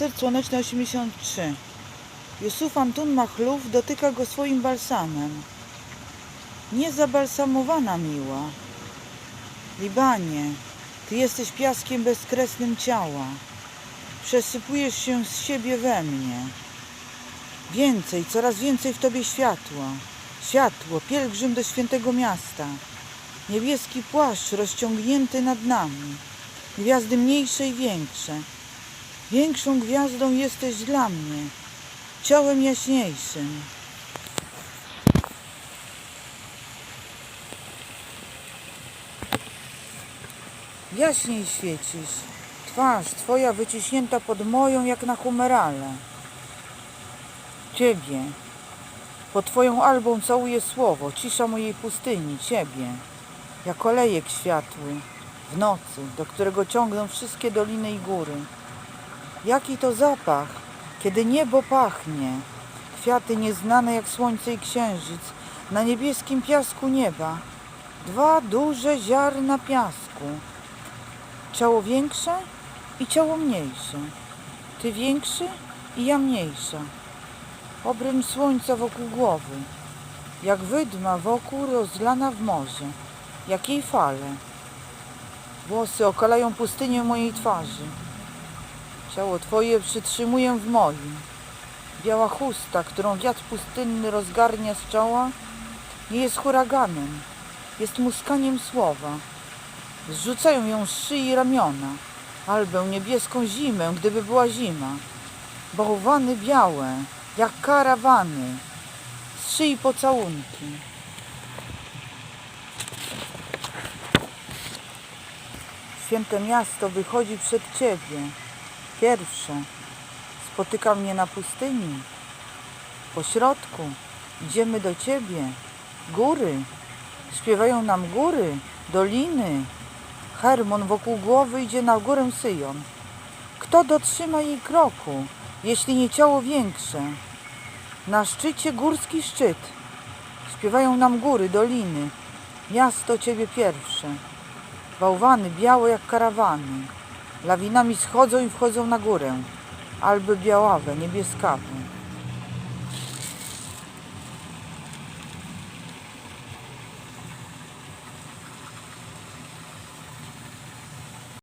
Spacer słoneczny 83. Jusuf Antun Machluf dotyka go swoim balsamem. Niezabalsamowana miła. Libanie, ty jesteś piaskiem bezkresnym ciała. Przesypujesz się z siebie we mnie. Więcej, coraz więcej w tobie światła. Światło, pielgrzym do świętego miasta. Niebieski płaszcz rozciągnięty nad nami. Gwiazdy mniejsze i większe. Większą gwiazdą jesteś dla mnie, ciałem jaśniejszym. Jaśniej świecisz, twarz twoja wyciśnięta pod moją jak na humerale. Ciebie, pod twoją albą całuję słowo, cisza mojej pustyni, ciebie, jak olejek światły w nocy, do którego ciągną wszystkie doliny i góry. Jaki to zapach, kiedy niebo pachnie, kwiaty nieznane jak słońce i księżyc, na niebieskim piasku nieba, dwa duże ziarna piasku, ciało większe i ciało mniejsze, ty większy i ja mniejsza, obręcz słońca wokół głowy, jak wydma wokół rozlana w morze, jak jej fale, włosy okalają pustynię mojej twarzy, Ciało Twoje przytrzymuję w moim. Biała chusta, którą wiatr pustynny rozgarnia z czoła, nie jest huraganem, jest muskaniem słowa. Zrzucają ją z szyi ramiona, albę niebieską zimę, gdyby była zima. Bałwany białe, jak karawany, z szyi pocałunki. Święte miasto wychodzi przed Ciebie. Pierwsze spotyka mnie na pustyni. Po środku idziemy do Ciebie. Góry, śpiewają nam góry, doliny. Hermon wokół głowy idzie na górę Syjon. Kto dotrzyma jej kroku, jeśli nie ciało większe? Na szczycie górski szczyt. Śpiewają nam góry, doliny. Miasto Ciebie pierwsze. Bałwany białe jak karawany. Lawinami schodzą i wchodzą na górę. Alby białawe, niebieskawe.